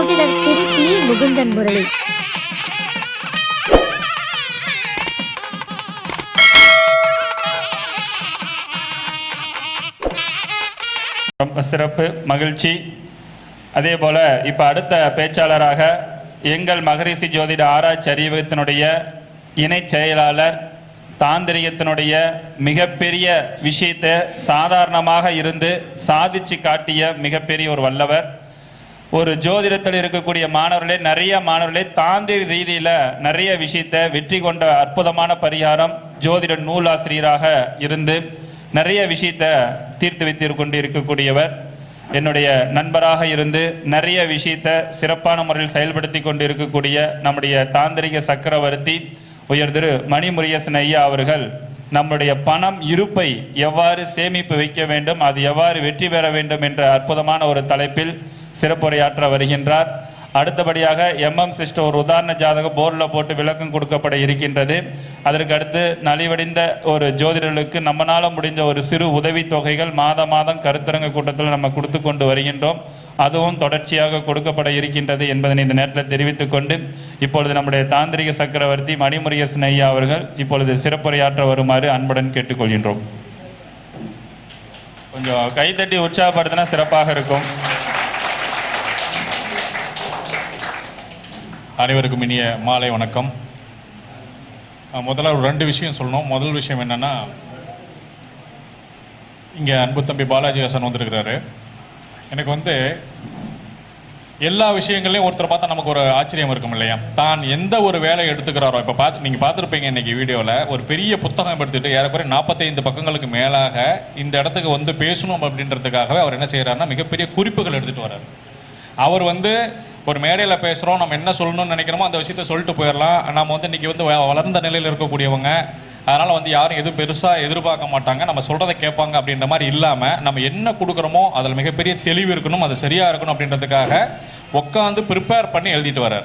ஜோதிடர் திருப்பி முகுந்தன் முரளி. ரொம்ப சிறப்பு மகிழ்ச்சி. அதே போல இப்போ அடுத்த பேச்சாளராக எங்கள் மகரிஷி ஜோதிட ஆராய்ச்சி அறிவகத்தினுடைய இணை செயலாளர் தாந்திரிகத்தினுடைய மிகப்பெரிய விஷயத்தை சாதாரணமாக இருந்து சாதிச்சு காட்டிய மிகப்பெரிய ஒரு வல்லவர். ஒரு ஜோதிடத்தில் இருக்கக்கூடிய மாணவர்களே நிறைய மாணவர்களே தாந்திர ரீதியில் நிறைய விஷயத்தை வெற்றி கொண்ட அற்புதமான பரிகாரம் ஜோதிட நூலாசிரியராக இருந்து நிறைய விஷயத்தை தீர்த்து வைத்து கொண்டு இருக்கக்கூடியவர். என்னுடைய நண்பராக இருந்து நிறைய விஷயத்தை சிறப்பான முறையில் செயல்படுத்தி கொண்டு இருக்கக்கூடிய நம்முடைய தாந்திரிக சக்கரவர்த்தி உயர் திரு மணிமுரியசன் ஐயா அவர்கள் நம்முடைய பணம் இருப்பை எவ்வாறு சேமிப்பு வைக்க வேண்டும் அது எவ்வாறு வெற்றி பெற வேண்டும் என்ற அற்புதமான ஒரு தலைப்பில் சிறப்புரையாற்ற வருகின்றார். அடுத்தபடியாக எம்எம் சிஸ்டம் ஒரு உதாரண ஜாதகம் போர்டில் போட்டு விளக்கம் கொடுக்கப்பட இருக்கின்றது. அதற்கு அடுத்து நலிவடைந்த ஒரு ஜோதிடர்களுக்கு நம்மளால முடிந்த ஒரு சிறு உதவி தொகைகள் மாத மாதம் கருத்தரங்க கூட்டத்தில் நம்ம கொடுத்து கொண்டு வருகின்றோம். அதுவும் தொடர்ச்சியாக கொடுக்கப்பட இருக்கின்றது என்பதனை இந்த நேரத்தில் தெரிவித்துக் கொண்டு இப்பொழுது நம்முடைய தாந்திரிக சக்கரவர்த்தி மணிமுரியசன் ஐயா அவர்கள் இப்பொழுது சிறப்புரையாற்ற வருமாறு அன்புடன் கேட்டுக்கொள்கின்றோம். கொஞ்சம் கைத்தட்டி உற்சாகப்படுத்தினா சிறப்பாக இருக்கும். அனைவருக்கும் இனிய மாலை வணக்கம். முதல்ல ஒரு ரெண்டு விஷயம் சொல்லணும். முதல் விஷயம் என்னென்னா இங்கே அன்பு தம்பி பாலாஜி ஹாசன் வந்திருக்கிறாரு. எனக்கு வந்து எல்லா விஷயங்களையும் ஒருத்தர் பார்த்தா நமக்கு ஒரு ஆச்சரியம் இருக்கும் இல்லையா? தான் எந்த ஒரு வேலையை எடுத்துக்கிறாரோ இப்போ பார்த்து நீங்கள் பார்த்துருப்பீங்க இன்னைக்கு வீடியோவில் ஒரு பெரிய புத்தகம் எடுத்துகிட்டு ஏறக்குறைய நாற்பத்தைந்து பக்கங்களுக்கு மேலாக இந்த இடத்துக்கு வந்து பேசணும் அப்படின்றதுக்காகவே அவர் என்ன செய்கிறாருன்னா மிகப்பெரிய குறிப்புகள் எடுத்துகிட்டு வர்றார். அவர் வந்து ஒரு மேடையில் பேசுகிறோம் நம்ம என்ன சொல்லணும்னு நினைக்கிறோமோ அந்த விஷயத்த சொல்லிட்டு போயிடலாம். நம்ம வந்து இன்றைக்கி வந்து வ- வளர்ந்த நிலையில் இருக்கக்கூடியவங்க அதனால் வந்து யாரும் எதுவும் பெருசாக எதிர்பார்க்க மாட்டாங்க. நம்ம சொல்கிறத கேட்பாங்க அப்படின்ற மாதிரி இல்லாமல் நம்ம என்ன கொடுக்குறோமோ அதில் மிகப்பெரிய தெளிவு இருக்கணும் அது சரியாக இருக்கணும் அப்படின்றதுக்காக உட்காந்து ப்ரிப்பேர் பண்ணி எழுதிட்டு வர்றார்.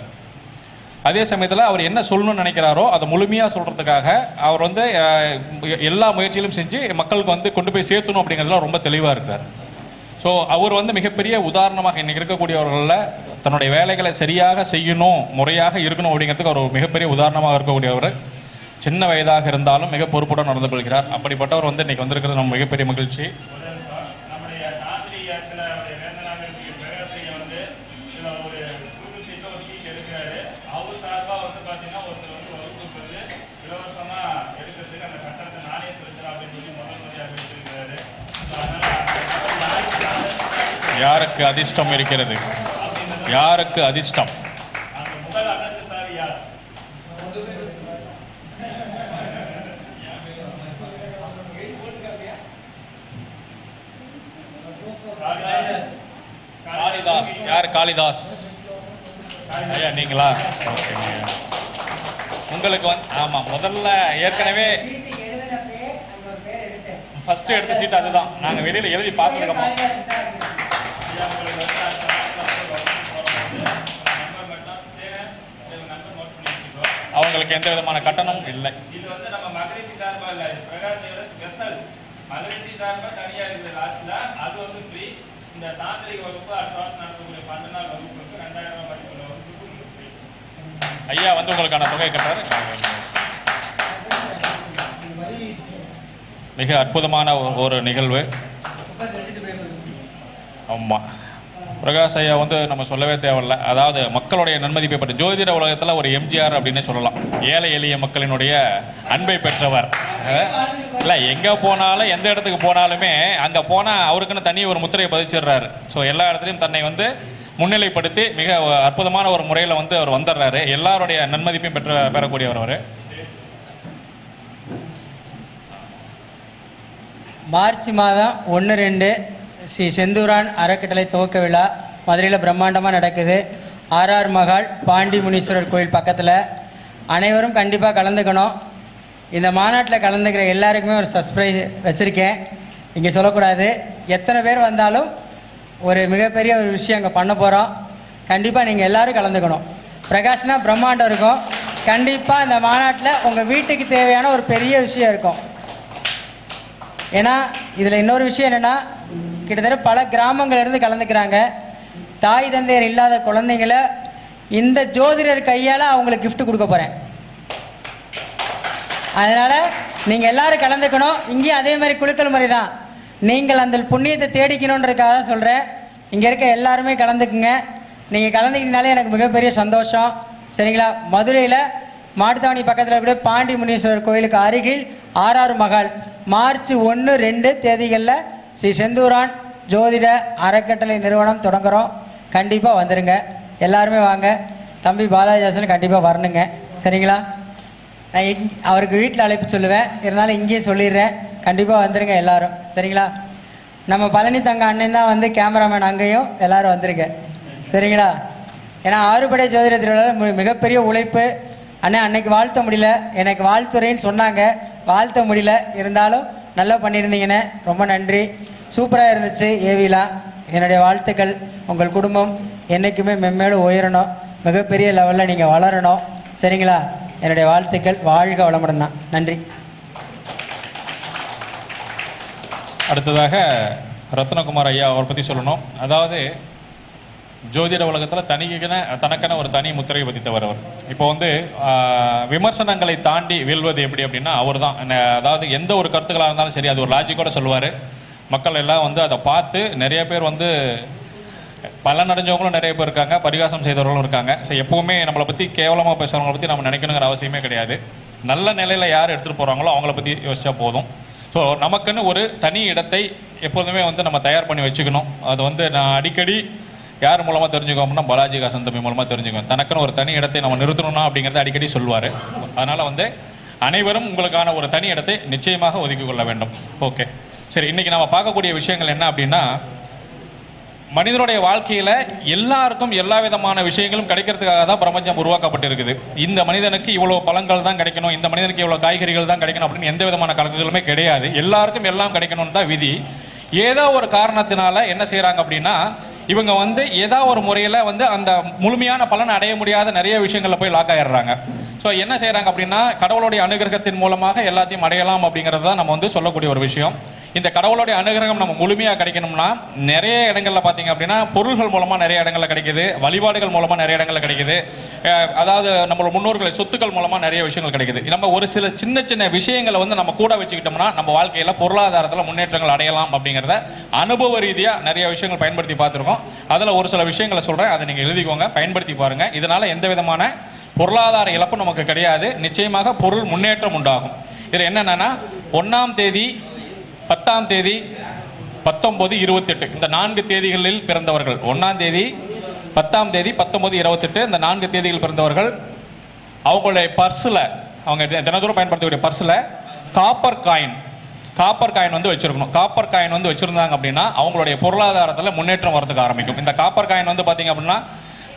அதே சமயத்தில் அவர் என்ன சொல்லணும்னு நினைக்கிறாரோ அதை முழுமையாக சொல்கிறதுக்காக அவர் வந்து எல்லா முயற்சியிலும் செஞ்சு மக்களுக்கு வந்து கொண்டு போய் சேர்த்தணும் அப்படிங்கிறதுல ரொம்ப தெளிவாக இருக்கிறார். ஸோ அவர் வந்து மிகப்பெரிய உதாரணமாக இன்னைக்கு இருக்கக்கூடியவர்களில் தன்னுடைய வேலைகளை சரியாக செய்யணும் முறையாக இருக்கணும் அப்படிங்கிறதுக்கு அவர் மிகப்பெரிய உதாரணமாக இருக்கக்கூடியவர். சின்ன வயதாக இருந்தாலும் மிக பொறுப்புடன் நடந்து கொள்கிறார். அப்படிப்பட்டவர் வந்து இன்னைக்கு வந்திருக்கிறது நம்ம மிகப்பெரிய மகிழ்ச்சி நம்முடைய தாந்திரிகத்தில் அவருடைய வேந்தனாக இருக்கிற பிரகாசையை வந்து இதுல ஒரு புது சீட்டில் ஒரு சீட் எடுக்கிறாரு அவர் சார்பாக வந்து பார்த்தீங்கன்னா ஒருத்தர் வந்து வகுப்புக்கு வந்து இலவசமா எடுக்கிறதுக்கு அந்த கட்டணத்தை நானே செலுத்துறேன் அப்படின்னு சொல்லி முதல் முறையாக வச்சிருக்கிறாரு யாருக்கு அதிர்ஷ்டம் இருக்கிறது? யாருக்கு அதிர்ஷ்டம்? காளிதாஸ். யார் காளிதாஸ்? ஐயா நீங்களா? உங்களுக்கு வந்து ஆமாம் முதல்ல ஏற்கனவே ஃபர்ஸ்ட் எடுத்த சீட் அதுதான். நாங்கள் வெளியில் எழுதி பார்த்துருக்கோம். அவங்களுக்கு எந்த விதமான கட்டணமும் இல்லை. இது வந்து நம்ம மகரிஷி சார்பா இல்ல இது பிரகாஷையோட ஸ்பெஷல் மகரிஷி சார்பா தனியா இருக்குது லாஸ்ட்ல அது வந்து ஃப்ரீ இந்த தாந்திரிக வகுப்பு அடுத்த வாரம் நடத்தக்கூடிய பன்னெண்டு நாள் வகுப்புக்கு ரெண்டாயிரம் ரூபாய் மதிப்புள்ள வகுப்புக்கு உங்களுக்கு ஃப்ரீ ஐயா வந்து உங்களுக்கான தொகை கட்டுறாரு. மிக அற்புதமான ஒரு- ஒரு நிகழ்வு. ஆமா. பிரகாஷ் ஐயா வந்து நம்ம சொல்லவே தேவையில்ல. அதாவது மக்களுடைய நன்மதிப்பை பெற்ற. ஜோதிட உலகத்துல ஒரு எம்ஜிஆர் அப்படின்னு சொல்லலாம். ஏழை எளிய மக்களினுடைய அன்பை பெற்றவர். இல்லை இல்ல எங்க போனாலும் எந்த இடத்துக்கு போனாலுமே அங்க போனா அவருக்குன்னு தனி ஒரு முத்திரையை பதிச்சிடுறாரு. ஸோ எல்லா இடத்துலையும் தன்னை வந்து முன்னிலைப்படுத்தி மிக அற்புதமான ஒரு முறையில் வந்து அவர் வந்துடுறாரு. எல்லாருடைய நன்மதிப்பையும் பெற்ற பெறக்கூடியவர் அவர். மார்ச் மாதம் ஒன்று ரெண்டு ஸ்ரீ செந்தூரான் அறக்கட்டளை துவக்க விழா மதுரையில் பிரம்மாண்டமாக நடக்குது. ஆர்ஆர் மகால் பாண்டி முனீஸ்வரர் கோயில் பக்கத்தில். அனைவரும் கண்டிப்பாக கலந்துக்கணும். இந்த மாநாட்டில் கலந்துக்கிற எல்லாருக்குமே ஒரு சர்ப்ரைஸ் வச்சுருக்கேன். இங்கே சொல்லக்கூடாது. எத்தனை பேர் வந்தாலும் ஒரு மிகப்பெரிய ஒரு விஷயம் அங்கே பண்ண போகிறோம் கண்டிப்பாக நீங்கள் எல்லோரும் கலந்துக்கணும். பிரகாஷ்னா பிரம்மாண்டம் இருக்கும். கண்டிப்பாக இந்த மாநாட்டில் உங்கள் வீட்டுக்கு தேவையான ஒரு பெரிய விஷயம் இருக்கும். ஏன்னா இதில் இன்னொரு விஷயம் என்னென்னா கிட்டத்தட்ட பல கிராமங்கள்ல இருந்து கலந்துக்கிறாங்க. தாய் தந்தையர் இல்லாத குழந்தைங்கள இந்த ஜோதிடர் கையால் அவங்களுக்கு கிஃப்ட் கொடுக்க போகிறேன் அதனால் நீங்கள் எல்லோரும் கலந்துக்கணும். இங்கேயும் அதே மாதிரி குழுக்கள் முறை தான். நீங்கள் அந்த புண்ணியத்தை தேடிக்கணுன்றதுக்காக தான் சொல்கிறேன் இங்கே இருக்க எல்லாருமே கலந்துக்குங்க. நீங்கள் கலந்துக்கிட்டனாலே எனக்கு மிகப்பெரிய சந்தோஷம். சரிங்களா? மதுரையில் மாட்டுத்தாவணி பக்கத்தில் கூட பாண்டி முனீஸ்வரர் கோயிலுக்கு அருகில் ஆறாறு மகால் மார்ச் ஒன்று ரெண்டு தேதிகளில் ஸ்ரீ செந்தூரான் ஜோதிட அறக்கட்டளை நிறுவனம் தொடங்குகிறோம் கண்டிப்பாக வந்துடுங்க எல்லாருமே வாங்க. தம்பி பாலாஜாசன் கண்டிப்பாக வரணுங்க. சரிங்களா? நான் அவருக்கு வீட்டில் அழைப்பு சொல்லுவேன். இருந்தாலும் இங்கேயே சொல்லிடுறேன். கண்டிப்பாக வந்துடுங்க எல்லாரும். சரிங்களா? நம்ம பழனி தங்க அண்ணன் தான் வந்து கேமராமேன் அங்கேயும் எல்லோரும் வந்துருங்க. சரிங்களா? ஏன்னா ஆறுபடை ஜோதிட திருவிழா மிகப்பெரிய உழைப்பு. அண்ணன் அன்னைக்கு வாழ்த்த முடியல. எனக்கு வாழ்த்துறேன்னு சொன்னாங்க. வாழ்த்த முடியல. இருந்தாலும் நல்லா பண்ணியிருந்தீங்கன்னு ரொம்ப நன்றி. சூப்பராக இருந்துச்சு ஏவிலா என்னுடைய வாழ்த்துக்கள் உங்கள் குடும்பம் என்றைக்குமே மெம்மேலும் உயரணும். மிகப்பெரிய லெவலில் நீங்கள் வளரணும். சரிங்களா? என்னுடைய வாழ்த்துக்கள் வாழ்க வளமுடன் தான். நன்றி. அடுத்ததாக ரத்னகுமார் ஐயா அவரை பற்றி சொல்லணும். அதாவது ஜோதிட உலகத்தில் தனிக்கென தனக்கென ஒரு தனி முத்திரை பதித்தவர் அவர். இப்போ வந்து விமர்சனங்களை தாண்டி வெல்வது எப்படி அப்படின்னா அவர் தான் அதாவது எந்த ஒரு கருத்துக்களாக இருந்தாலும் சரி அது ஒரு லாஜிக்கோட சொல்லுவார். மக்கள் எல்லாம் வந்து அதை பார்த்து நிறைய பேர் வந்து பலன் அடைஞ்சவங்களும் நிறைய பேர் இருக்காங்க பரிகாசம் செய்தவர்களும் இருக்காங்க. ஸோ எப்போவுமே நம்மளை பற்றி கேவலமாக பேசுகிறவங்கள பற்றி நம்ம நினைக்கணுங்கிற அவசியமே கிடையாது. நல்ல நிலையில் யார் எடுத்துகிட்டு போகிறாங்களோ அவங்கள பற்றி யோசிச்சா போதும். ஸோ நமக்குன்னு ஒரு தனி இடத்தை எப்போதுமே வந்து நம்ம தயார் பண்ணி வச்சுக்கணும். அது வந்து நான் அடிக்கடி யார் மூலமாக தெரிஞ்சுக்கோ அப்படின்னா பாலாஜி காசன் தம்பி மூலமாக தெரிஞ்சுக்குவேன் தனக்குன்னு ஒரு தனி இடத்தை நம்ம நிறுத்தணும்னா அப்படிங்கிறத அடிக்கடி சொல்லுவார் அதனால் வந்து அனைவரும் உங்களுக்கான ஒரு தனி இடத்தை நிச்சயமாக ஒதுக்கி கொள்ள வேண்டும். ஓகே. சரி இன்னைக்கு நம்ம பார்க்கக்கூடிய விஷயங்கள் என்ன அப்படின்னா மனிதனுடைய வாழ்க்கையில எல்லாருக்கும் எல்லா விதமான விஷயங்களும் கிடைக்கிறதுக்காக தான் பிரபஞ்சம் உருவாக்கப்பட்டிருக்குது. இந்த மனிதனுக்கு இவ்வளவு பழங்கள் தான் கிடைக்கணும் இந்த மனிதனுக்கு இவ்வளவு காய்கறிகள் தான் கிடைக்கணும் அப்படின்னு எந்த விதமான கலக்குகளுமே கிடையாது. எல்லாருக்கும் எல்லாம் கிடைக்கணும்னு தான் விதி. ஏதோ ஒரு காரணத்தினால என்ன செய்கிறாங்க அப்படின்னா இவங்க வந்து ஏதாவது ஒரு முறையில் வந்து அந்த முழுமையான பலனை அடைய முடியாத நிறைய விஷயங்களில் போய் லாக் ஆயிடுறாங்க. ஸோ என்ன செய்கிறாங்க அப்படின்னா கடவுளுடைய அனுகிரகத்தின் மூலமாக எல்லாத்தையும் அடையலாம் அப்படிங்கிறது தான் நம்ம வந்து சொல்லக்கூடிய ஒரு விஷயம். இந்த கடவுளுடைய அனுகிரகம் நம்ம முழுமையாக கிடைக்கணும்னா நிறைய இடங்களில் பார்த்தீங்க அப்படின்னா பொருள்கள் மூலமாக நிறைய இடங்களில் கிடைக்கிது வழிபாடுகள் மூலமாக நிறைய இடங்களில் கிடைக்கிது. அதாவது நம்மளோட முன்னோர்கள் சொத்துக்கள் மூலமாக நிறைய விஷயங்கள் கிடைக்குது. நம்ம ஒரு சில சின்ன சின்ன விஷயங்களை வந்து நம்ம கூட வச்சுக்கிட்டோம்னா நம்ம வாழ்க்கையில் பொருளாதாரத்தில் முன்னேற்றங்கள் அடையலாம் அப்படிங்கிறத அனுபவ ரீதியாக நிறைய விஷயங்கள் பயன்படுத்தி பார்த்துருக்கோம். அதில் ஒரு சில விஷயங்களை சொல்கிறேன் அதை நீங்கள் எழுதிக்கோங்க பயன்படுத்தி பாருங்கள் இதனால் எந்த விதமான பொருளாதார இழப்பு நமக்கு கிடையாது. நிச்சயமாக பொருள் முன்னேற்றம் உண்டாகும். இதில் என்னென்னா ஒன்றாம் தேதி பத்தாம் தேதி பத்தொன்பது இருபத்தெட்டு. இந்த நான்கு தேதிகளில் பிறந்தவர்கள். ஒன்றாம் தேதி பத்தாம் தேதி பத்தொன்பது இருபத்தெட்டு. இந்த நான்கு தேதிகள் பிறந்தவர்கள் அவங்களுடைய பர்ஸில் அவங்க தி- பயன்படுத்தக்கூடிய பர்ஸில் காப்பர் காயின். காப்பர் காயின் வந்து வச்சிருக்கணும். காப்பர் காயின் வந்து வச்சுருந்தாங்க அப்படின்னா அவங்களுடைய பொருளாதாரத்தில் முன்னேற்றம் வரதுக்கு ஆரம்பிக்கும். இந்த காப்பர் காயின் வந்து பார்த்தீங்க அப்படின்னா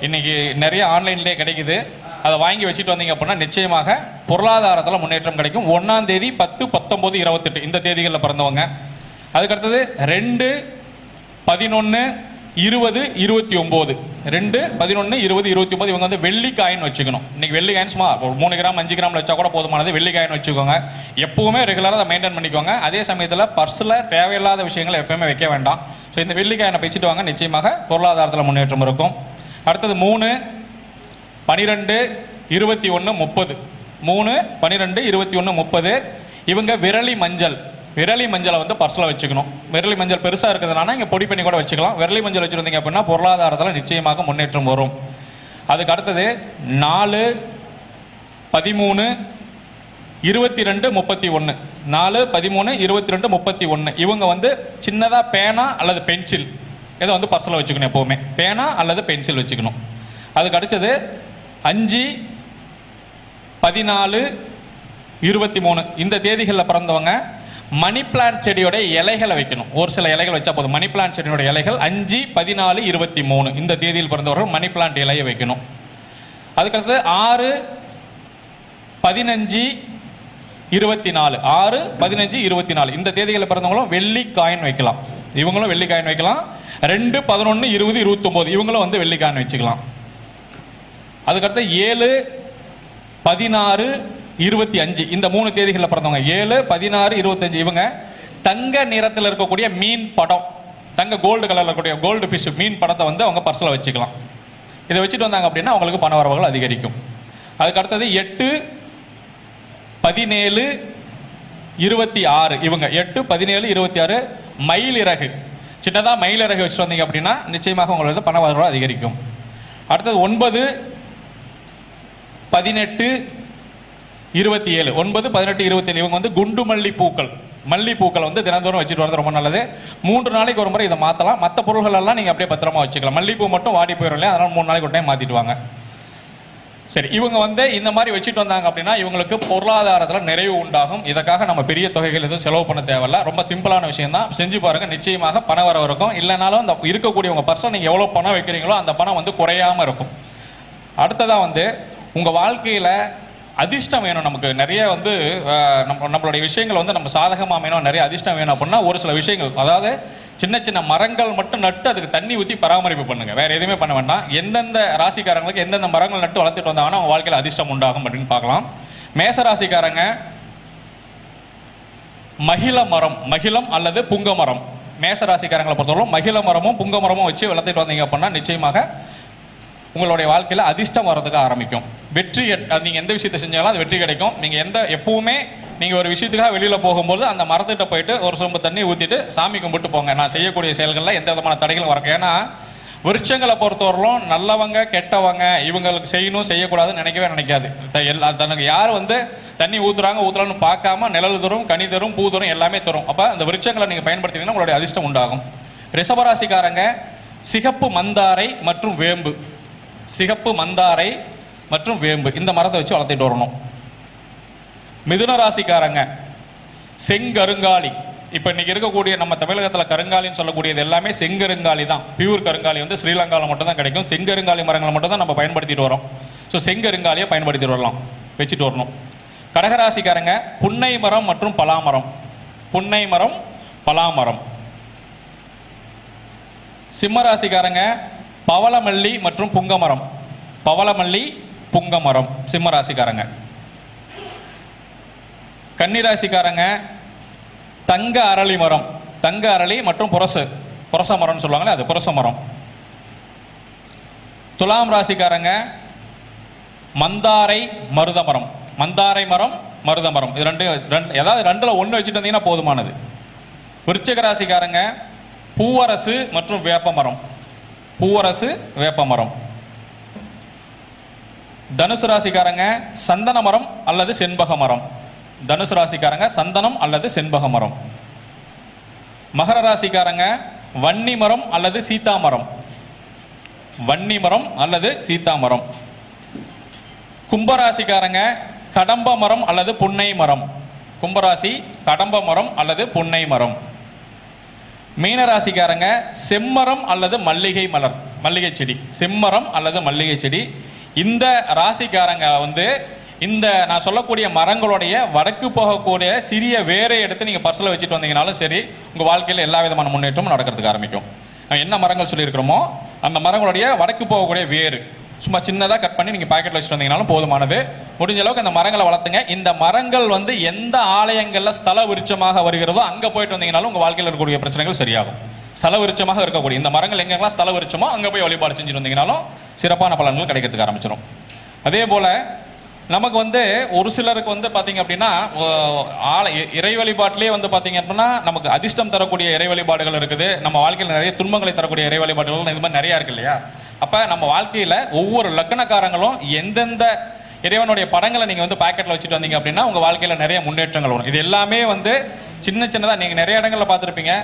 இன்றைக்கி நிறைய ஆன்லைன்லேயே கிடைக்குது. அதை வாங்கி வச்சுட்டு வந்தீங்க அப்படின்னா நிச்சயமாக பொருளாதாரத்தில் முன்னேற்றம் கிடைக்கும். ஒன்றாம் தேதி பத்து பத்தொம்போது இருபத்தெட்டு இந்த தேதிகளில் பிறந்தவங்க. அதுக்கடுத்தது ரெண்டு பதினொன்று இருபது இருபத்தி ஒம்பது. ரெண்டு பதினொன்று இருபது இருபத்தி ஒம்பது இவங்க வந்து வெள்ளி காயின் வச்சுக்கணும். இன்றைக்கி வெள்ளி காயின் சும்மா ஒரு மூணு கிராம் அஞ்சு கிராம் வச்சா கூட போதுமானது. வெள்ளி காயின் வச்சுக்கோங்க. எப்பவுமே ரெகுலராக அதை மெயின்டைன் பண்ணிக்கோங்க. அதே சமயத்தில் பர்ஸில் தேவையில்லாத விஷயங்களை எப்பவுமே வைக்க வேண்டாம். ஸோ இந்த வெள்ளி காயினை வச்சுட்டு வாங்க. நிச்சயமாக பொருளாதாரத்தில் முன்னேற்றம் இருக்கும். அடுத்தது மூணு பனிரெண்டு இருபத்தி ஒன்று முப்பது. மூணு பன்னிரெண்டு இருபத்தி ஒன்று முப்பது. இவங்க விரலி மஞ்சள். விரலி மஞ்சளை வந்து பர்சலாக வச்சுக்கணும். விரலி மஞ்சள் பெருசாக இருக்கிறதுனால இங்கே பொடி பண்ணி கூட வச்சுக்கலாம். விரலி மஞ்சள் வச்சுருந்தீங்க அப்படின்னா பொருளாதாரத்தில் நிச்சயமாக முன்னேற்றம் வரும். அதுக்கு அடுத்தது நாலு பதிமூணு இருபத்தி ரெண்டு முப்பத்தி ஒன்று நாலு பதிமூணு இருபத்தி ரெண்டு முப்பத்தி ஒன்று இவங்க வந்து சின்னதாக பேனா அல்லது பென்சில். இதை வந்து பர்சலை வச்சுக்கணும் எப்போவுமே. பேனா அல்லது பென்சில் வச்சுக்கணும். அதுக்கு அடுத்தது அஞ்சு பதினாலு இருபத்தி மூணு இந்த தேதிகளில் பிறந்தவங்க மணி பிளான்ட் செடியோட இலைகளை வைக்கணும். ஒரு சில இலைகள் வச்சா போதும். மணி பிளான்ட் செடியோட இலைகள் அஞ்சு பதினாலு இருபத்தி மூணு இந்த தேதியில் பிறந்தவர்கள் மணி பிளான்ட் இலையை வைக்கணும். அதுக்கடுத்து ஆறு பதினஞ்சு இருபத்தி நாலு ஆறு பதினஞ்சு இருபத்தி நாலு இந்த தேதிகளில் பிறந்தவங்களும் வெள்ளி காயின் வைக்கலாம். இவங்களும் வெள்ளி காயின் வைக்கலாம். ரெண்டு பதினொன்று இருபது இருபத்தொம்போது. இவங்களும் வந்து வெள்ளி காயின் வச்சுக்கலாம். அதுக்கடுத்து ஏழு பதினாறு இருபத்தி அஞ்சு. இந்த மூணு தேதிகளில் பிறந்தவங்க. ஏழு பதினாறு இருபத்தஞ்சு இவங்க தங்க நிறத்தில் இருக்கக்கூடிய மீன் படம். தங்க கோல்டு கலரில் இருக்கக்கூடிய கோல்டு ஃபிஷ் மீன் படத்தை வந்து அவங்க பர்ஸில் வச்சுக்கலாம். இதை வச்சுட்டு வந்தாங்க அப்படின்னா அவங்களுக்கு பண வரவுகள் அதிகரிக்கும். அதுக்கு அடுத்தது எட்டு பதினேழு இருபத்தி ஆறு. இவங்க எட்டு பதினேழு இருபத்தி ஆறு மயில் இறகு சின்னதாக மயில் இறகு வச்சுட்டு வந்தீங்க அப்படின்னா நிச்சயமாக உங்களுக்கு பண வரவு அதிகரிக்கும். அடுத்தது ஒன்பது பதினெட்டு இருபத்தி ஏழு. ஒன்பது பதினெட்டு இருபத்தி ஏழு. இவங்க வந்து குண்டு மல்லி பூக்கள் மல்லி பூக்கள் வந்து தினந்தோறும் வச்சுட்டு வரது ரொம்ப நல்லது. மூன்று நாளைக்கு ஒரு முறை இதை மாற்றலாம் மற்ற பொருள்கள் எல்லாம் நீங்கள் அப்படியே பத்திரமா வச்சுக்கலாம். மல்லிப்பூ மட்டும் வாடி போயிடும் இல்லையா? அதனால மூணு நாளைக்கு ஒரு டைம் மாற்றிட்டு வாங்க சரி இவங்க வந்து இந்த மாதிரி வச்சுட்டு வந்தாங்க அப்படின்னா இவங்களுக்கு பொருளாதாரத்தில் நிறைவு உண்டாகும். இதற்காக நம்ம பெரிய தொகைகள் எதுவும் செலவு பண்ண தேவையில்ல. ரொம்ப சிம்பிளான விஷயம் தான். செஞ்சு பாருங்க நிச்சயமாக பணம் வர இருக்கும். இல்லைனாலும் அந்த இருக்கக்கூடிய உங்கள் பர்சன் நீங்கள் எவ்வளோ பணம் வைக்கிறீங்களோ அந்த பணம் வந்து குறையாம இருக்கும். அடுத்ததாக வந்து உங்கள் வாழ்க்கையில் அதிர்ஷ்டம் வேணும் நமக்கு. நிறைய வந்து நம்ம நம்மளுடைய விஷயங்கள் வந்து நம்ம சாதகமாக வேணும் நிறைய அதிர்ஷ்டம் வேணும் அப்படின்னா ஒரு சில விஷயங்கள். அதாவது சின்ன சின்ன மரங்கள் மட்டும் நட்டு அதுக்கு தண்ணி ஊற்றி பராமரிப்பு பண்ணுங்க. வேற எதுவுமே பண்ண வேண்டாம். எந்தெந்த ராசிக்காரங்களுக்கு எந்தெந்த மரங்கள் நட்டு வளர்த்துட்டு வந்தாங்கன்னா அவங்க வாழ்க்கையில் அதிர்ஷ்டம் உண்டாகும் அப்படின்னு பார்க்கலாம். மேச ராசிக்காரங்க மகிழ மரம் மகிழம் அல்லது புங்க மரம். மேச ராசிக்காரங்களை பொறுத்தவரைக்கும் மகிழ மரமும் புங்க மரமும் வச்சு வளர்த்துட்டு வந்தீங்க அப்படின்னா நிச்சயமாக உங்களுடைய வாழ்க்கையில் அதிர்ஷ்டம் வரதுக்கு ஆரம்பிக்கும். வெற்றி எட்- அது எந்த விஷயத்தை செஞ்சாலும் அது வெற்றி கிடைக்கும். நீங்கள் எந்த எப்பவுமே நீங்கள் ஒரு விஷயத்துக்காக வெளியில் போகும்போது அந்த மரத்திட்ட போயிட்டு ஒரு சொம்பு தண்ணி ஊற்றிட்டு சாமி கும்பிட்டு போங்க. நான் செய்யக்கூடிய செயல்களில் எந்த விதமான தடைகளும் வரக்கு. ஏன்னா விருட்சங்களை பொறுத்தவரையிலும் நல்லவங்க கெட்டவங்க இவங்களுக்கு செய்யணும் செய்யக்கூடாதுன்னு நினைக்கவே நினைக்காது. த- எல்லா தனக்கு யார் வந்து தண்ணி ஊற்றுறாங்க ஊற்றுறான்னு பார்க்காம நிழல் தரும் கனி தரும் பூ தரும் எல்லாமே தரும். அப்போ அந்த விருட்சங்களை நீங்கள் பயன்படுத்தினீங்கன்னா உங்களுடைய அதிர்ஷ்டம் உண்டாகும். ரிஷபராசிக்காரங்க சிகப்பு மந்தாரை மற்றும் வேம்பு. சிகப்பு மந்தாரை மற்றும் வேம்பு. இந்த மரத்தை வச்சு வளர்த்துட்டு வரணும். மிதுன ராசிக்காரங்க செங்கருங்காலி. இப்போ இன்னைக்கு இருக்கக்கூடிய நம்ம தமிழகத்தில் கருங்காலின்னு சொல்லக்கூடியது எல்லாமே செங்கருங்காலி தான். பியூர் கருங்காலி வந்து ஸ்ரீலங்காவில் மட்டும் தான் கிடைக்கும். செங்கருங்காலி மரங்களை மட்டும் தான் நம்ம பயன்படுத்திட்டு வரோம். ஸோ செங்கருங்காலியை பயன்படுத்திட்டு வரலாம். வச்சுட்டு வரணும். கடகராசிக்காரங்க புன்னை மரம் மற்றும் பலாமரம். புன்னை மரம் பலாமரம். சிம்மராசிக்காரங்க பவளமல்லி மற்றும் புங்கமரம் பவளமல்லி புங்க மரம் சிம்ம ராசிக்காரங்க கன்னிராசிக்காரங்க தங்க அரளி மரம். தங்க அரளி மற்றும் புரசு. புரச மரம்னு சொல்லுவாங்களே அது புரச மரம். துலாம் ராசிக்காரங்க மந்தாரை மருத மரம். மந்தாரை மரம் மருத மரம். இது ரெண்டு ரெண்டு ஏதாவது ரெண்டில் ஒன்று வச்சுட்டு வந்தீங்கன்னா போதுமானது. விருச்சிக ராசிக்காரங்க பூவரசு மற்றும் வேப்ப மரம் பூவரசு வேப்ப மரம் தனுசு ராசிக்காரங்க சந்தன மரம் அல்லது செண்பக மரம். தனுசு ராசிக்காரங்க சந்தனம் அல்லது செண்பக மரம். மகர ராசிக்காரங்க வன்னி மரம் அல்லது சீதா மரம். வன்னி மரம் அல்லது சீதா மரம். கும்பராசிக்காரங்க கடம்ப மரம் அல்லது புன்னை மரம். கும்பராசி கடம்ப மரம் அல்லது புன்னை மரம். மீனராசிக்காரங்க செம்மரம் அல்லது மல்லிகை மலர் மல்லிகை செடி. செம்மரம் அல்லது மல்லிகை செடி. இந்த ராசிக்காரங்க வந்து இந்த நான் சொல்லக்கூடிய மரங்களுடைய வடக்கு போகக்கூடிய சிறிய வேரை எடுத்து நீங்கள் பர்ஸில் வச்சுட்டு வந்தீங்கனாலும் சரி உங்கள் வாழ்க்கையில் எல்லா விதமான முன்னேற்றமும் நடக்கிறதுக்கு ஆரம்பிக்கும். என்ன மரங்கள் சொல்லியிருக்கிறோமோ அந்த மரங்களுடைய வடக்கு போகக்கூடிய வேறு சும்மா சின்னதாக கட் பண்ணி நீங்கள் பாக்கெட்டில் வச்சுட்டு வந்தீங்கனாலும் போதுமானது. முடிஞ்ச அளவுக்கு அந்த மரங்களை வளர்த்துங்க. இந்த மரங்கள் வந்து எந்த ஆலயங்களில் ஸ்தல விருட்சமாக வருகிறதோ அங்கே போயிட்டு வந்தீங்கனாலும் உங்கள் வாழ்க்கையில் இருக்கக்கூடிய பிரச்சனைகள் சரியாகும். ஸ்தலவிருச்சமாக இருக்கக்கூடிய இந்த மரங்கள் எங்கெல்லாம் ஸ்தலவிருச்சமோ அங்கே போய் வழிபாடு செஞ்சுருந்தீங்கனாலும் சிறப்பான பலன்கள் கிடைக்கிறதுக்கு ஆரம்பிச்சிடும் அதே போல் நமக்கு வந்து ஒரு சிலருக்கு வந்து பார்த்தீங்க அப்படின்னா ஓ- இ- இறை வழிபாட்டிலே வந்து பார்த்தீங்க அப்படின்னா நமக்கு அதிர்ஷ்டம் தரக்கூடிய இறை வழிபாடுகள் இருக்குது. நம்ம வாழ்க்கையில் நிறைய துன்பங்களை தரக்கூடிய இறை வழிபாடுகள் இது மாதிரி நிறையா இருக்கு இல்லையா? அப்போ நம்ம வாழ்க்கையில் ஒவ்வொரு லக்கணக்காரங்களும் எந்தெந்த இறைவனுடைய படங்களை நீங்கள் வந்து பாக்கெட்டில் வச்சுட்டு வந்தீங்க அப்படின்னா உங்கள் வாழ்க்கையில் நிறைய முன்னேற்றங்கள் வரும். இது எல்லாமே வந்து சின்ன சின்னதாக நீங்கள் நிறைய இடங்களில் பார்த்துருப்பீங்க.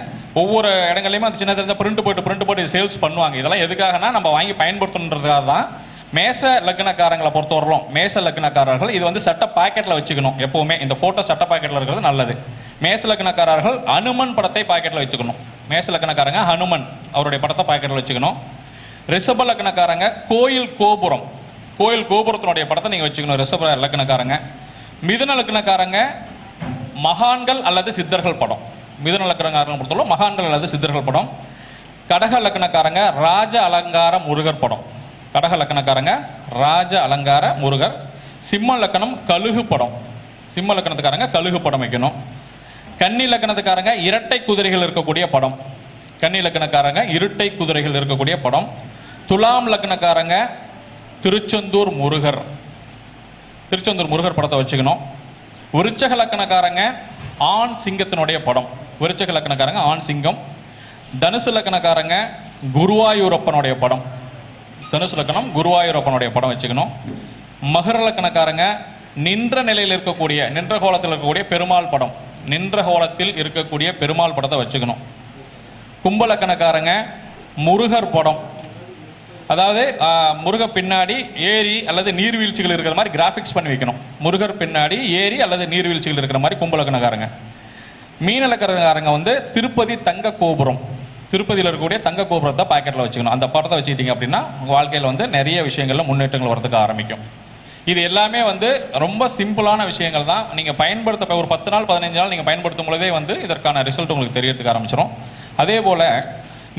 ஒவ்வொரு இடங்களையுமே அந்த சின்ன தெரிஞ்ச பிரிண்ட் போட்டு பிரிண்ட் போட்டு சேல்ஸ் பண்ணுவாங்க. இதெல்லாம் எதுக்காகனா நம்ம வாங்கி பயன்படுத்தணுன்றதுக்காக தான். மேச லக்னக்காரங்களை பொறுத்தவரையிலும் மேச லக்னக்காரர்கள் இது வந்து சட்ட பாக்கெட்டில் வச்சுக்கணும் எப்பவுமே. இந்த ஃபோட்டோ சட்ட பாக்கெட்டில் இருக்கிறது நல்லது. மேச லக்னக்காரர்கள் அனுமன் படத்தை பாக்கெட்டில் வச்சுக்கணும். மேச லக்னக்காரங்க ஹனுமன் அவருடைய படத்தை பாக்கெட்டில் வச்சுக்கணும். ரிஷப லக்னக்காரங்க கோயில் கோபுரம். கோயில் கோபுரத்தினுடைய படத்தை நீங்கள் வச்சுக்கணும் ரிஷப இலக்கணக்காரங்க. மிதுன இலக்கணக்காரங்க மகான்கள் அல்லது சித்தர்கள் படம். மிதுன இலக்கணக்காரங்க பொறுத்தவரை மகான்கள் அல்லது சித்தர்கள் படம். கடக இலக்கணக்காரங்க ராஜ அலங்கார முருகர் படம். கடக லக்கணக்காரங்க ராஜ அலங்கார முருகர். சிம்ம இலக்கணம் கழுகு படம். சிம்ம இலக்கணத்துக்காரங்க கழுகு படம் வைக்கணும். கன்னி இலக்கணத்துக்காரங்க இரட்டை குதிரைகள் இருக்கக்கூடிய படம். கன்னி இலக்கணக்காரங்க இருட்டை குதிரைகள் இருக்கக்கூடிய படம். துலாம் இலக்கணக்காரங்க திருச்செந்தூர் முருகர். திருச்செந்தூர் முருகர் படத்தை வச்சுக்கணும். விருச்சக லக்கணக்காரங்க ஆண் சிங்கத்தினுடைய படம். விருச்சக லக்கணக்காரங்க ஆண் சிங்கம். தனுசு லக்கணக்காரங்க குருவாயூரப்பனுடைய படம். தனுசு லக்கணம் குருவாயூரப்பனுடைய படம் வச்சுக்கணும். மகர லக்கணக்காரங்க நின்ற நிலையில் இருக்கக்கூடிய நின்ற கோலத்தில் இருக்கக்கூடிய பெருமாள் படம். நின்ற கோலத்தில் இருக்கக்கூடிய பெருமாள் படத்தை வச்சுக்கணும். கும்பலக்கணக்காரங்க முருகர் படம். அதாவது முருக முருகர் பின்னாடி ஏரி அல்லது நீர்வீழ்ச்சிகள் இருக்கிற மாதிரி கிராஃபிக்ஸ் பண்ணி வைக்கணும். முருகர் பின்னாடி ஏரி அல்லது நீர்வீழ்ச்சிகள் இருக்கிற மாதிரி கும்பலக்கணக்காரங்க. மீனலக்கணக்காரங்க வந்து திருப்பதி தங்க கோபுரம். திருப்பதியில் இருக்கக்கூடிய தங்க கோபுரத்தை பாக்கெட்டில் வச்சுக்கணும். அந்த படத்தை வச்சுக்கிட்டீங்க அப்படின்னா உங்கள் வாழ்க்கையில் வந்து நிறைய விஷயங்களில் முன்னேற்றங்கள் வரதுக்கு ஆரம்பிக்கும். இது எல்லாமே வந்து ரொம்ப சிம்பிளான விஷயங்கள் தான். நீங்கள் பயன்படுத்த ஒரு பத்து நாள் பதினஞ்சு நாள் நீங்கள் பயன்படுத்தும் பொழுதே வந்து இதற்கான ரிசல்ட் உங்களுக்கு தெரியறதுக்கு ஆரம்பிச்சிடும் அதே போல்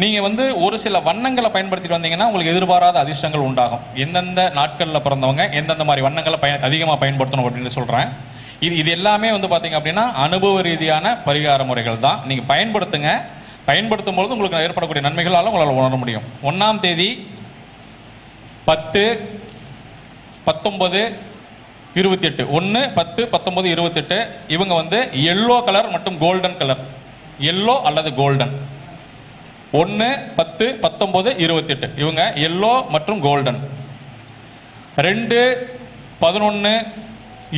நீங்கள் வந்து ஒரு சில வண்ணங்களை பயன்படுத்திட்டு வந்தீங்கன்னா உங்களுக்கு எதிர்பாராத அதிர்ஷ்டங்கள் உண்டாகும். எந்தெந்த நாட்களில் பிறந்தவங்க எந்தெந்த மாதிரி வண்ணங்களை பய அதிகமாக பயன்படுத்தணும் அப்படின்னு சொல்கிறேன் இது இது எல்லாமே வந்து பார்த்தீங்க அப்படின்னா அனுபவ ரீதியான பரிகார முறைகள் தான். நீங்கள் பயன்படுத்துங்க. பயன்படுத்தும் பொழுது உங்களுக்கு ஏற்படக்கூடிய நன்மைகளால் உங்களால் உணர முடியும். ஒன்றாம் தேதி பத்து பத்தொன்பது இருபத்தி எட்டு ஒன்று பத்து பத்தொன்பது இருபத்தெட்டு. இவங்க வந்து எல்லோ கலர் மற்றும் கோல்டன் கலர் எல்லோ அல்லது கோல்டன் ஒன்று பத்து பத்தொம்போது இருபத்தெட்டு. இவங்க எல்லோ மற்றும் கோல்டன் ரெண்டு பதினொன்று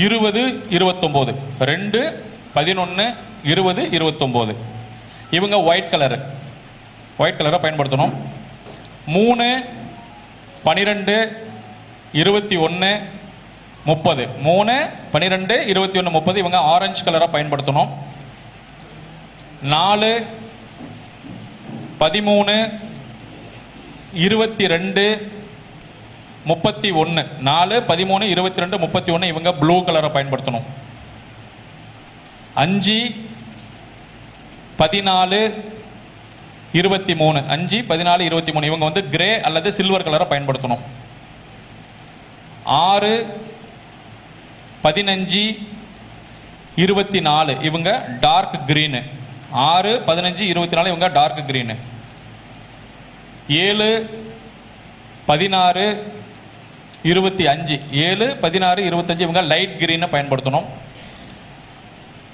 இருபது இருபத்தொம்போது. ரெண்டு பதினொன்று இருபது இருபத்தொம்போது. இவங்க ஒயிட் கலரு ஒயிட் கலரை பயன்படுத்தணும். மூணு பனிரெண்டு இருபத்தி ஒன்று முப்பது. மூணு பன்னிரெண்டு இருபத்தி ஒன்று முப்பது இவங்க ஆரஞ்சு கலரை பயன்படுத்தணும். நாலு பதிமூணு இருபத்தி ரெண்டு முப்பத்தி ஒன்று நாலு பதிமூணு இருபத்தி ரெண்டு முப்பத்தி ஒன்று இவங்க ப்ளூ கலரை பயன்படுத்தணும். அஞ்சு பதினாலு இருபத்தி மூணு அஞ்சு பதினாலு இருபத்தி மூணு இவங்க வந்து கிரே அல்லது சில்வர் கலரை பயன்படுத்தணும். ஆறு பதினஞ்சு இருபத்தி நாலு இவங்க டார்க் கிரீனு ஆறு பதினஞ்சு இருபத்தி நாலு இவங்க டார்க் க்ரீனு ஏழு பதினாறு இருபத்தி அஞ்சு. ஏழு பதினாறு இருபத்தஞ்சு இவங்க லைட் க்ரீனை பயன்படுத்தணும்.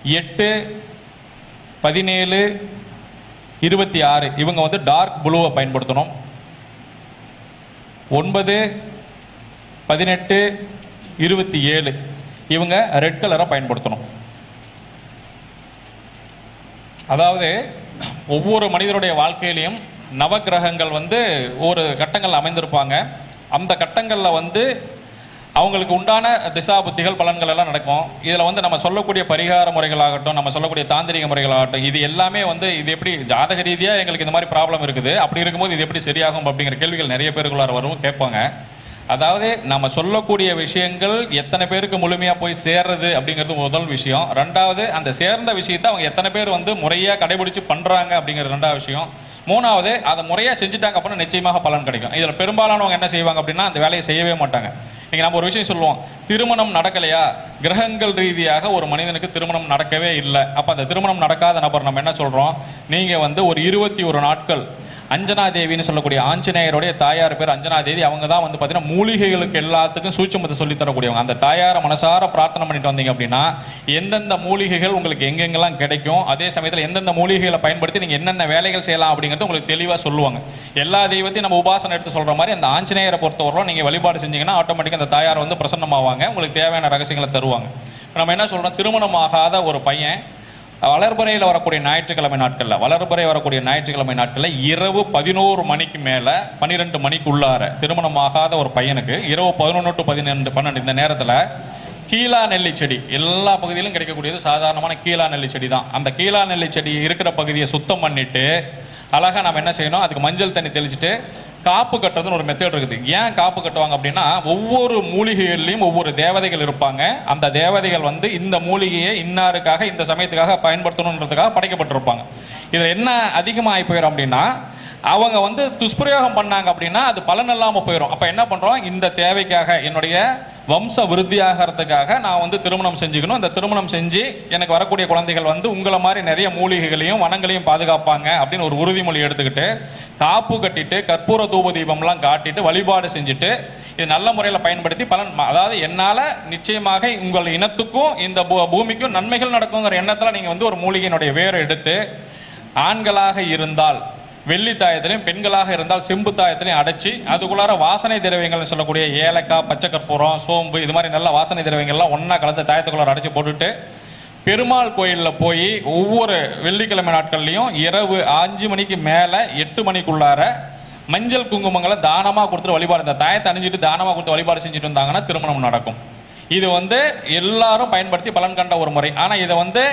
எட்டு பதினேழு இருபத்தி ஆறு. இவங்க வந்து டார்க் ப்ளூவை பயன்படுத்தணும். ஒன்பது பதினெட்டு இருபத்தி ஏழு. இவங்க ரெட் கலரை பயன்படுத்தணும். அதாவது ஒவ்வொரு மனிதனுடைய வாழ்க்கையிலையும் நவக்கிரகங்கள் வந்து ஒரு கட்டங்கள் அமைந்திருப்பாங்க. அந்த கட்டங்களில் வந்து அவங்களுக்கு உண்டான திசா புத்திகள் பலன்கள் எல்லாம் நடக்கும். இதில் வந்து நம்ம சொல்லக்கூடிய பரிகார முறைகளாகட்டும் நம்ம சொல்லக்கூடிய தாந்திரிக முறைகளாகட்டும் இது எல்லாமே வந்து இது எப்படி ஜாதக ரீதியாக எங்களுக்கு இந்த மாதிரி ப்ராப்ளம் இருக்குது. அப்படி இருக்கும்போது இது எப்படி சரியாகும் அப்படிங்கிற கேள்விகள் நிறைய பேருக்குள்ளார வரும் கேட்பாங்க. அதாவது நம்ம சொல்லக்கூடிய விஷயங்கள் எத்தனை பேருக்கு முழுமையாக போய் சேர்றது அப்படிங்கிறது முதல் விஷயம். ரெண்டாவது அந்த சேர்ந்த விஷயத்தை அவங்க எத்தனை பேர் வந்து முறையாக கடைபிடிச்சு பண்ணுறாங்க அப்படிங்கிறது ரெண்டாவது விஷயம். மூணாவது அதை முறையாக செஞ்சுட்டாங்க அப்படின்னா நிச்சயமாக பலன் கிடைக்கும். இதில் பெரும்பாலானவங்க என்ன செய்வாங்க அப்படின்னா அந்த வேலையை செய்யவே மாட்டாங்க. இங்கே நம்ம ஒரு விஷயம் சொல்லுவோம். திருமணம் நடக்கலையா? கிரகங்கள் ரீதியாக ஒரு மனிதனுக்கு திருமணம் நடக்கவே இல்லை. அப்போ அந்த திருமணம் நடக்காத நபர் நம்ம என்ன சொல்கிறோம் நீங்கள் வந்து ஒரு இருபத்தி ஒரு நாட்கள் அஞ்சனா தேவின்னு சொல்லக்கூடிய ஆஞ்சநேயருடைய தாயார் பேர் அஞ்சனா தேவி அவங்க தான் வந்து பார்த்தீங்கன்னா மூலிகைகளுக்கு எல்லாத்துக்கும் சூட்சமத்தை சொல்லி தரக்கூடியவங்க. அந்த தாயாரை மனசார பிரார்த்தனை பண்ணிட்டு வந்தீங்க அப்படின்னா எந்தெந்த மூலிகைகள் உங்களுக்கு எங்கெங்கெல்லாம் கிடைக்கும் அதே சமயத்தில் எந்தெந்த மூலிகைகளை பயன்படுத்தி நீங்கள் என்னென்ன வேலைகள் செய்யலாம் அப்படிங்கிறது உங்களுக்கு தெளிவாக சொல்லுவாங்க. எல்லா தெய்வத்தையும் நம்ம உபாசனை எடுத்து சொல்கிற மாதிரி அந்த ஆஞ்சநேயரை பொறுத்தவரை நீங்கள் வழிபாடு செஞ்சீங்கன்னா ஆட்டோமேட்டிக்காக அந்த தாயார் வந்து பிரசன்னமாவாங்க. உங்களுக்கு தேவையான ரகசியங்களை தருவாங்க. நம்ம என்ன சொல்கிறோம் திருமணம் ஆகாத ஒரு பையன் வளர்பறையில் வரக்கூடிய ஞாயிற்றுக்கிழமை நாட்களில் வளர்பறை வரக்கூடிய ஞாயிற்றுக்கிழமை நாட்களில் இரவு பதினோரு மணிக்கு மேலே பன்னிரெண்டு மணிக்குள்ளார திருமணம் ஆகாத ஒரு பையனுக்கு இரவு பதினொன்று டு பதினெண்டு பன்னெண்டு இந்த நேரத்தில் கீழா நெல்லி செடி எல்லா பகுதியிலும் கிடைக்கக்கூடியது சாதாரணமான கீழா நெல்லி செடி தான். அந்த கீழா நெல்லி செடி இருக்கிற பகுதியை சுத்தம் பண்ணிட்டு அழகாக நம்ம என்ன செய்யணும் அதுக்கு மஞ்சள் தண்ணி தெளிச்சுட்டு காப்பு கட்டுறதுன்னு ஒரு மெத்தட் இருக்குது. ஏன் காப்பு கட்டுவாங்க அப்படின்னா ஒவ்வொரு மூலிகைகள்லையும் ஒவ்வொரு தேவதைகள் இருப்பாங்க. அந்த தேவதைகள் வந்து இந்த மூலிகையை இன்னாருக்காக இந்த சமயத்துக்காக பயன்படுத்தணுன்றதுக்காக படைக்கப்பட்டிருப்பாங்க. இதில் என்ன அதிகமாக ஆகி போயிடும் அப்படின்னா அவங்க வந்து துஷ்பிரயோகம் பண்ணாங்க அப்படின்னா அது பலன் இல்லாமல் போயிடும் அப்போ என்ன பண்ணுறோம் இந்த தேவைக்காக என்னுடைய வம்ச விருத்தியாகிறதுக்காக நான் வந்து திருமணம் செஞ்சுக்கணும். இந்த திருமணம் செஞ்சு எனக்கு வரக்கூடிய குழந்தைகள் வந்து உங்களை மாதிரி நிறைய மூலிகைகளையும் வனங்களையும் பாதுகாப்பாங்க அப்படின்னு ஒரு உறுதிமொழி எடுத்துக்கிட்டு காப்பு கட்டிட்டு கற்பூர தூப தீபம்லாம் காட்டிட்டு வழிபாடு செஞ்சுட்டு இது நல்ல முறையில் பயன்படுத்தி பலன் அதாவது என்னால் நிச்சயமாக உங்கள் இனத்துக்கும் இந்த பூ- பூமிக்கும் நன்மைகள் நடக்குங்கிற எண்ணத்தில் நீங்கள் வந்து ஒரு மூலிகையினுடைய வேரை எடுத்து ஆண்களாக இருந்தால் வெள்ளி தாயத்திலையும் பெண்களாக இருந்தால் செம்பு தாயத்திலையும் அடைச்சி அதுக்குள்ளார வாசனை திரவியங்கள்னு சொல்லக்கூடிய ஏலக்காய் பச்சை கற்பூரம் சோம்பு இது மாதிரி நல்ல வாசனை திரவியங்கள்லாம் ஒன்றா கலந்து தாயத்துக்குள்ளார அடைச்சி போட்டுட்டு பெருமாள் கோயிலில் போய் ஒவ்வொரு வெள்ளிக்கிழமை நாட்கள்லையும் இரவு அஞ்சு மணிக்கு மேலே எட்டு மணிக்குள்ளார மஞ்சள் குங்குமங்களை தானமாக கொடுத்துட்டு வழிபாடு. இந்த தாயத்தை அணிஞ்சிட்டு தானமாக கொடுத்து வழிபாடு செஞ்சுட்டு இருந்தாங்கன்னா திருமணம் நடக்கும். இது வந்து எல்லாரும் பயன்படுத்தி பலன் கண்ட ஒரு முறை. ஆனால் இதை வந்து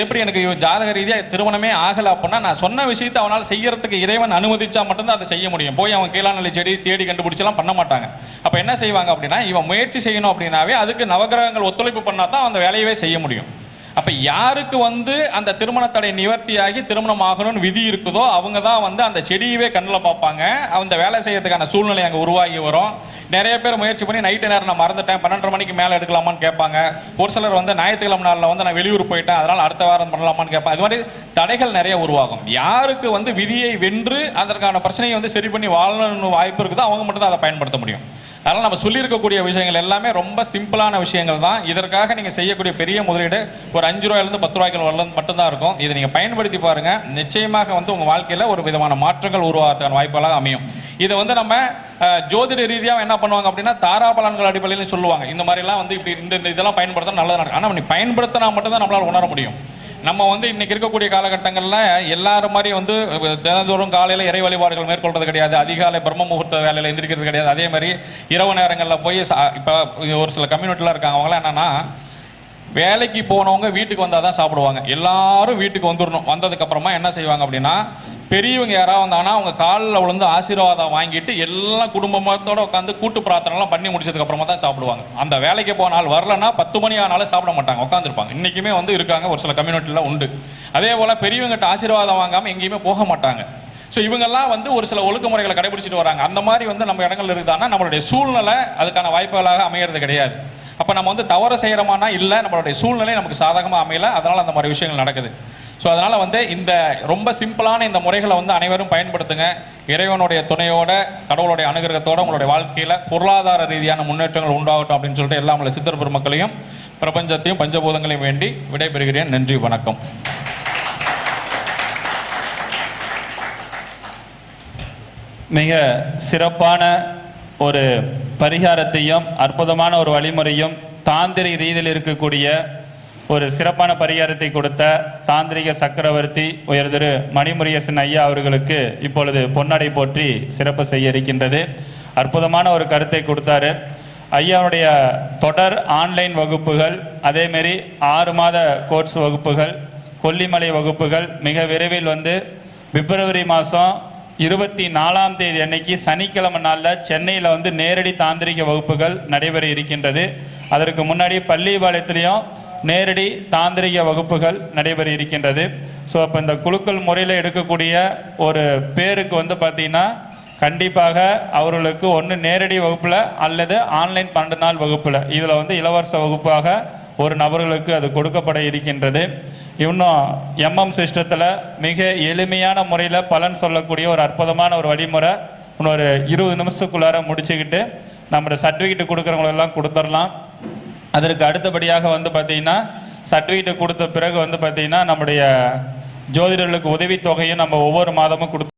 எப்படி எனக்கு ஜாதக ரீதியாக திருமணமே ஆகலை அப்படின்னா நான் சொன்ன விஷயத்தை அவனால் செய்யறதுக்கு இறைவன் அனுமதிச்சா மட்டும்தான் அதை செய்ய முடியும். போய் அவன் கீழாநிலை செடி தேடி கண்டுபிடிச்சலாம் பண்ண மாட்டாங்க. அப்போ என்ன செய்வாங்க அப்படின்னா இவன் முயற்சி செய்யணும் அப்படின்னாவே அதுக்கு நவகிரகங்கள் ஒத்துழைப்பு பண்ணால் தான் அந்த வேலையவே செய்ய முடியும். அப்ப யாருக்கு வந்து அந்த திருமண தடை நிவர்த்தியாகி திருமணம் ஆகணும்னு விதி இருக்குதோ அவங்க தான் வந்து அந்த செடியவே கண்ணில் பார்ப்பாங்க. அந்த வேலை செய்யறதுக்கான சூழ்நிலை அங்கே உருவாகி வரும். நிறைய பேர் முயற்சி பண்ணி நைட்டு நேரம் நான் மறந்துட்டேன் பன்னெண்டரை மணிக்கு மேலே எடுக்கலாமான்னு கேட்பாங்க. ஒரு சிலர் வந்து ஞாயிற்றுக்கிழமை நாளில் வந்து நான் வெளியூர் போயிட்டேன் அதனால் அடுத்த வாரம் பண்ணலாமான்னு கேட்பேன் அது மாதிரி தடைகள் நிறைய உருவாகும். யாருக்கு வந்து விதியை வென்று அதற்கான பிரச்சனையை வந்து சரி பண்ணி வாழணும்னு வாய்ப்பு இருக்குதோ அவங்க மட்டும் தான் அதை பயன்படுத்த முடியும். அதனால் நம்ம சொல்லியிருக்கக்கூடிய விஷயங்கள் எல்லாமே ரொம்ப சிம்பிளான விஷயங்கள் தான். இதற்காக நீங்கள் செய்யக்கூடிய பெரிய முதலீடு ஒரு அஞ்சு ரூபாயிலிருந்து பத்து ரூபாய்க்கு வரல மட்டும்தான் இருக்கும். இதை நீங்கள் பயன்படுத்தி பாருங்கள் நிச்சயமாக வந்து உங்கள் வாழ்க்கையில் ஒரு விதமான மாற்றங்கள் உருவாகிறதுக்கான வாய்ப்புகளாக அமையும். இதை வந்து நம்ம ஜோதிட ரீதியாக என்ன பண்ணுவாங்க அப்படின்னா தாராபலன்கள் அடிப்படையில் சொல்லுவாங்க. இந்த மாதிரிலாம் வந்து இப்படி இந்த இந்த இதெல்லாம் பயன்படுத்தினா நல்லது நடக்கும். ஆனால் நீ பயன்படுத்தினா மட்டும்தான் நம்மளால் உணர முடியும். நம்ம வந்து இன்னைக்கு இருக்கக்கூடிய காலகட்டங்களில் எல்லாரும் மாதிரி வந்து தினந்தோறும் காலையில் இறை வழிபாடுகள் மேற்கொள்றது கிடையாது. அதிகாலை பிரம்ம முகூர்த்த வேலையில் எந்திரிக்கிறது கிடையாது. அதே மாதிரி இரவு நேரங்களில் போய் சா- இப்போ ஒரு சில கம்யூனிட்டிலாம் இருக்காங்க. அவங்களாம் என்னன்னா வேலைக்கு போனவங்க வீட்டுக்கு வந்தால் தான் சாப்பிடுவாங்க. எல்லாரும் வீட்டுக்கு வந்துடணும் வந்ததுக்கப்புறமா என்ன செய்வாங்க அப்படின்னா பெரியவங்க யாராவது வந்தாங்கன்னா அவங்க காலில் விழுந்து ஆசீர்வாதம் வாங்கிட்டு எல்லாம் குடும்பத்தோட உட்காந்து கூட்டு பிரார்த்தனைலாம் பண்ணி முடிச்சதுக்கப்புறமா தான் சாப்பிடுவாங்க. அந்த வேலைக்கு போன ஆள் வரலன்னா பத்து மணி ஆனாலும் சாப்பிட மாட்டாங்க. உட்காந்துருப்பாங்க இன்றைக்குமே வந்து இருக்காங்க. ஒரு சில கம்யூனிட்டியில் உண்டு. அதே போல் பெரியவங்ககிட்ட ஆசீர்வாதம் வாங்காமல் எங்கேயுமே போக மாட்டாங்க. ஸோ இவங்கெல்லாம் வந்து ஒரு சில ஒழுங்குமுறைகளை கடைபிடிச்சிட்டு வராங்க. அந்த மாதிரி வந்து நம்ம இடங்கள் இருக்குதான்னா நம்மளுடைய சூழ்நிலை அதுக்கான வாய்ப்புகளாக அமையிறது கிடையாது. அப்போ நம்ம வந்து தவறு செய்கிறோமானா இல்லை நம்மளுடைய சூழ்நிலை நமக்கு சாதகமாக அமையல. அதனால் அந்த மாதிரி விஷயங்கள் நடக்குது. ஸோ அதனால் வந்து இந்த ரொம்ப சிம்பிளான இந்த முறைகளை வந்து அனைவரும் பயன்படுத்துங்க. இறைவனுடைய துணையோட கடவுளுடைய அனுகிரகத்தோட உங்களுடைய வாழ்க்கையில் பொருளாதார ரீதியான முன்னேற்றங்கள் உண்டாகட்டும் அப்படின்னு சொல்லிட்டு எல்லா உள்ள சித்தர் பெருமக்களையும் பிரபஞ்சத்தையும் பஞ்சபூதங்களையும் வேண்டி விடைபெறுகிறேன். நன்றி வணக்கம். மிக சிறப்பான ஒரு பரிகாரத்தையும் அற்புதமான ஒரு வழிமுறையும் தாந்திரிக ரீதியில் இருக்கக்கூடிய ஒரு சிறப்பான பரிகாரத்தை கொடுத்த தாந்திரிக சக்கரவர்த்தி உயர்திரு மணிமுரியசன் ஐயா அவர்களுக்கு இப்பொழுது பொன்னடை போற்றி சிறப்பு செய்ய இருக்கின்றது. அற்புதமான ஒரு கருத்தை கொடுத்தாரு. ஐயாவுடைய தொடர் ஆன்லைன் வகுப்புகள் அதேமாரி ஆறு மாத கோர்ஸ் வகுப்புகள் கொல்லிமலை வகுப்புகள் மிக விரைவில் வந்து பிப்ரவரி மாதம் இருபத்தி நாலாம் தேதி அன்னைக்கு சனிக்கிழமை நாளில் சென்னையில் வந்து நேரடி தாந்திரிக வகுப்புகள் நடைபெற இருக்கின்றது. அதற்கு முன்னாடி பள்ளிபாளையத்திலையும் நேரடி தாந்திரிக வகுப்புகள் நடைபெற இருக்கின்றது. ஸோ அப்போ இந்த குழுக்கள் முறையில் எடுக்கக்கூடிய ஒரு பேருக்கு வந்து பார்த்தீங்கன்னா கண்டிப்பாக அவர்களுக்கு ஒன்று நேரடி வகுப்பில் அல்லது ஆன்லைன் பன்னெண்டு நாள் வகுப்பில். இதில் வந்து இலவச வகுப்பாக ஒரு நபர்களுக்கு அது கொடுக்கப்பட இருக்கின்றது. இன்னும் எம்எம் சிஸ்டத்தில் மிக எளிமையான முறையில் பலன் சொல்லக்கூடிய ஒரு அற்புதமான ஒரு வழிமுறை இன்னொரு இருபது நிமிஷத்துக்குள்ளார முடிச்சுக்கிட்டு நம்ம சர்டிஃபிகேட் கொடுக்குறவங்களெல்லாம் கொடுத்துடலாம். அதற்கு அடுத்தபடியாக வந்து பார்த்தீங்கன்னா சர்டிஃபிகேட் கொடுத்த பிறகு வந்து பார்த்தீங்கன்னா நம்முடைய ஜோதிடர்களுக்கு உதவித்தொகையும் நம்ம ஒவ்வொரு மாதமும் கொடுத்து